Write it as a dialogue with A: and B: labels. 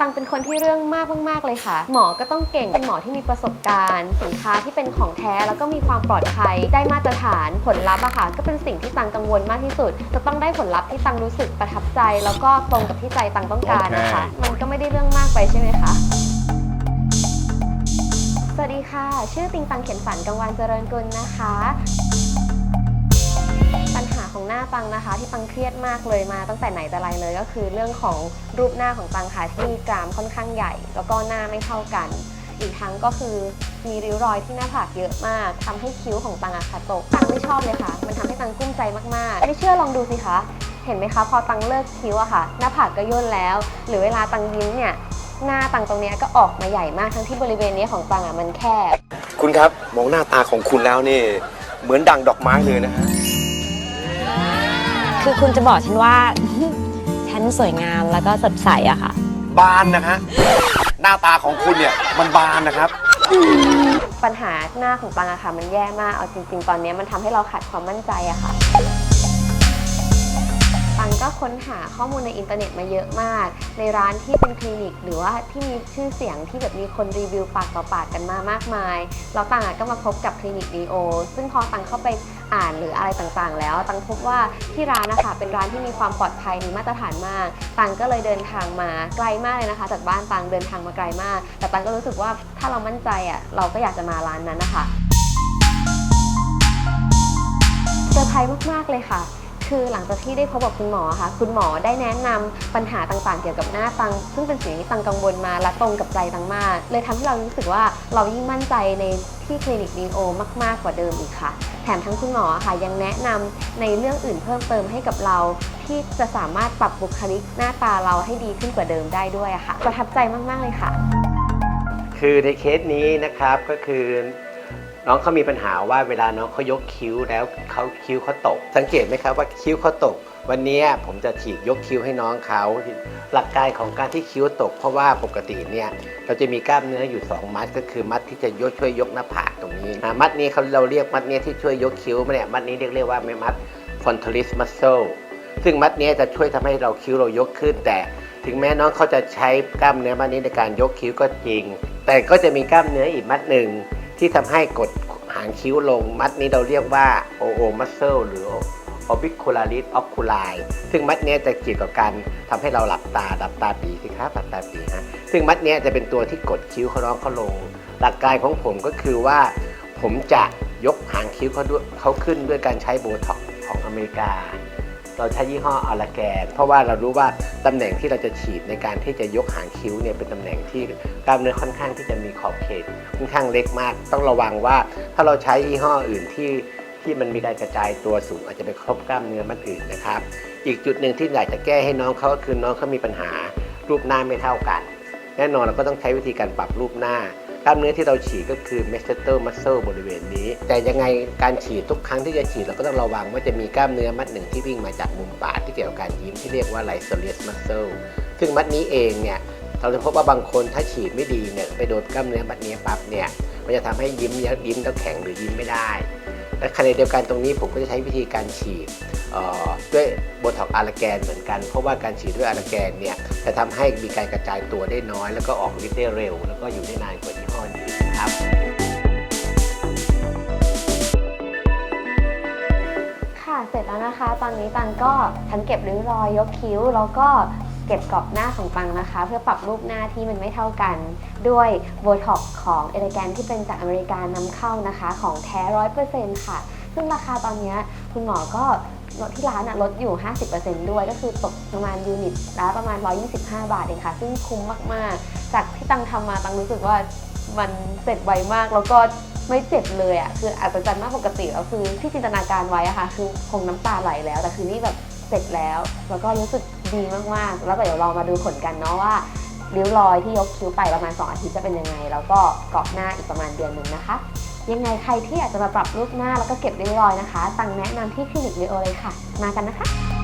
A: ตังเป็นคนที่เรื่องมากมากๆเลยค่ะ หมอก็ต้องเก่งเป็นหมอที่มีประสบการณ์ สินค้าที่เป็นของแท้แล้วก็มีความปลอดภัย ได้มาตรฐานผลลัพธ์อะค่ะ ก็เป็นสิ่งที่ตังกังวลมากที่สุด จะต้องได้ผลลัพธ์ที่ตังรู้สึกประทับใจ แล้วก็ตรงกับที่ใจตังต้องการนะคะ มันก็ไม่ได้เรื่องมากไปใช่ไหมคะสวัสดีค่ะ ชื่อติงตังเขียนฝันกังวานเจริญกุลนะคะปัญ หน้าตังนะคะ ที่ตังเครียดมากเลยมาตั้งแต่ไหนแต่ไรเลย ก็คือเรื่องของรูปหน้าของตังค่ะที่กรามค่อนข้างใหญ่ แล้วก็หน้าไม่เท่ากัน อีกทั้งก็คือมีริ้วรอยที่หน้าผากเยอะมากทำให้คิ้วของตังอะค่ะตกตังไม่ชอบเลยค่ะ มันทำให้ตังกุ้มใจมากๆ ไม่เชื่อลองดูสิคะเห็นไหมคะ พอตังเลิกคิ้วอะค่ะ หน้าผากก็ย่นแล้ว หรือเวลาตังยิ้มเนี่ยหน้าตังตรงนี้ก็ออกมาใหญ่มากทั้งที่บริเวณนี้ของตังอะมันแคบ
B: คุณครับมองหน้าตาของคุณแล้วนี่ เหมือนดังดอกไม้เลยนะฮะ
C: คือคุณจะบอกฉันว่า ฉันสวยงามแล้วก็สดใสอะค่ะ
B: บานนะฮะหน้าตาของคุณเนี่ยมันบานนะครับ
A: ปัญหาหน้าของตังอะค่ะ มันแย่มาก เอาจริง ๆ ตอนนี้มันทำให้เราขาดความมั่นใจอะค่ะ ตังก็ค้นหาข้อมูลในอินเทอร์เน็ตมาเยอะมาก ในร้านที่เป็นคลินิก หรือว่าที่มีชื่อเสียงที่แบบมีคนรีวิวปากต่อปากกันมามากมายแล้วตังก็มาพบกับคลินิกดีโอ ซึ่งพอตังเข้าไปอ่านหรืออะไรต่างๆ แล้วตังพบว่าที่ร้านนะคะเป็นร้านที่มีความปลอดภัยมีมาตรฐานมาก ตังก็เลยเดินทางมาไกลมากเลยนะคะ จากบ้านตังเดินทางมาไกลมาก แต่ตังก็รู้สึกว่าถ้าเรามั่นใจอะเราก็อยากจะมาร้านนั้นนะคะเซอร์ไพรส์มากๆเลยค่ะ คือหลังจากที่ได้พบกับคุณหมอค่ะ คุณหมอได้แนะนำปัญหาต่างๆ เกี่ยวกับหน้าตัง ซึ่งเป็นสิ่งที่ตังกังวลมาและตรงกับใจตังมาก เลยทำให้เรารู้สึกว่าเรายิ่งมั่นใจในที่คลินิกดีโอมาก ๆ กว่าเดิมอีกค่ะ แถมทั้งคุณหมอค่ะยังแนะนำในเรื่องอื่นเพิ่มเติมให้กับเรา ที่จะสามารถปรับบุคลิกหน้าตาเราให้ดีขึ้นกว่าเดิมได้ด้วยะค่ะ ประทับใจมาก ๆ เลยค่ะ
D: คือในเคสนี้นะครับก็คือ น้องเขามีปัญหาว่าเวลาน้องเขายกคิ้วแล้วเขาคิ้วเขาตก สังเกตไหมครับว่าคิ้วเขาตก วันนี้ผมจะฉีดยกคิ้วให้น้องเขา หลักการของการที่คิ้วตก เพราะว่าปกติเนี่ยเราจะมีกล้ามเนื้ออยู่ 2 มัด ก็คือมัดที่จะยกช่วยยกหน้าผากตรงนี้ มัดนี้เขาเราเรียกมัดนี้ที่ช่วยยกคิ้วเนี่ยมัดนี้เรียกเรียกว่าไม่มัด frontalis muscle ซึ่งมัดนี้จะช่วยทำให้เราคิ้วเรายกขึ้น แต่ถึงแม้น้องเขาจะใช้กล้ามเนื้อมัดนี้ในการยกคิ้วก็จริง แต่ก็จะมีกล้ามเนื้ออีกมัดหนึ่ง ที่ทำให้กดหางคิ้วลงมัดนี้เราเรียกว่า OO muscle หรือ orbicularis oculi ซึ่งมัดนี้จะเกี่ยวกับการทำให้เราหลับตาหลับตาปีสิครับหลับตาปีฮะซึ่งมัดนี้จะเป็นตัวที่กดคิ้วเขาร้องเขาลง หลักการของผมก็คือว่า ผมจะยกหางคิ้วเขาด้วยเขาขึ้นด้วยการใช้โบท็อกของอเมริกา เราใช้ยี่ห้ออาราแกน เพราะว่าเรารู้ว่าตำแหน่งที่เราจะฉีดในการที่จะยกหางคิ้วเนี่ยเป็นตำแหน่งที่กล้ามเนื้อค่อนข้างที่จะมีขอบเขตค่อนข้างเล็กมาก ต้องระวังว่าถ้าเราใช้ยี่ห้ออื่นที่ที่มันมีการกระจายตัวสูงอาจจะไปครบกล้ามเนื้อมันอื่นนะครับ อีกจุดหนึ่งที่อยากจะแก้ให้น้องเขาก็คือน้องเขามีปัญหารูปหน้าไม่เท่ากัน แน่นอนเราก็ต้องใช้วิธีการปรับรูปหน้า กล้ามเนื้อที่เราฉีดก็คือ m e s t e r muscle บริเวณนี้ แต่ยังไงการฉีดทุกครั้งที่จะฉีดเราก็ต้องระวังว่าจะมีกล้ามเนื้อมัดหนึ่งที่วิ่งมาจากมุมปากที่เกี่ยวกับการยิ้มที่เรียกว่า lysolius muscle ซึ่งมัดนี้เองเนี่ย เราจะพบว่าบางคนถ้าฉีดไม่ดีเนี่ยไปโดนกล้ามเนื้อมัดนี้ปั๊บเนี่ยมันจะทำให้ยิ้มยิ้มแล้วแข็งหรือยิ้มไม่ได้ และขณะเดียวกันตรงนี้ผมก็จะใช้วิธีการฉีดด้วยโบท็อกอาราแกนเหมือนกัน เพราะว่าการฉีดด้วยอาราแกนเนี่ยจะทำให้มีการกระจายตัวได้น้อย แล้วก็ออกฤทธิ์ได้เร็ว แล้วก็อยู่ได้นานกว่ายี่ห้ออื่นครับ
A: ค่ะเสร็จแล้วนะคะ ตอนนี้ตังก็ทั้งเก็บริ้วรอยยกคิ้วแล้วก็ เก็บกรอบหน้าของตังนะคะ เพื่อปรับรูปหน้าที่มันไม่เท่ากัน ด้วยโบท็อกของเอเลแกนที่เป็นจากอเมริกานำเข้านะคะ ของแท้ร้อยเปอร์เซ็นต์ค่ะ ซึ่งราคาตอนเนี้ยคุณหมอก็ลดที่ร้านลดอยู่ 50%ด้วย ก็คือตกประมาณยูนิตละประมาณ 125 บาทเองค่ะ ซึ่งคุ้มมาก ๆ จากที่ตังทำมาตังรู้สึกว่ามันเสร็จไวมาก แล้วก็ไม่เจ็บเลยอะคืออัศจรรย์มากปกติแล้วคือที่จินตนาการไว้อะค่ะ คือคงน้ำตาไหลแล้ว แต่คือนี่แบบเสร็จแล้ว แล้วก็รู้สึก ดีมากๆ แล้วก็เดี๋ยวเรามาดูผลกันเนาะว่าริ้วรอยที่ยกคิ้วไปประมาณ 2 อาทิตย์จะเป็นยังไง แล้วก็เกาะหน้าอีกประมาณเดือนหนึ่งนะคะ ยังไงใครที่อยากจะมาปรับรูปหน้าแล้วก็เก็บริ้วรอยนะคะตังแนะนำที่คลินิกเรโอเลยค่ะ มากันนะคะ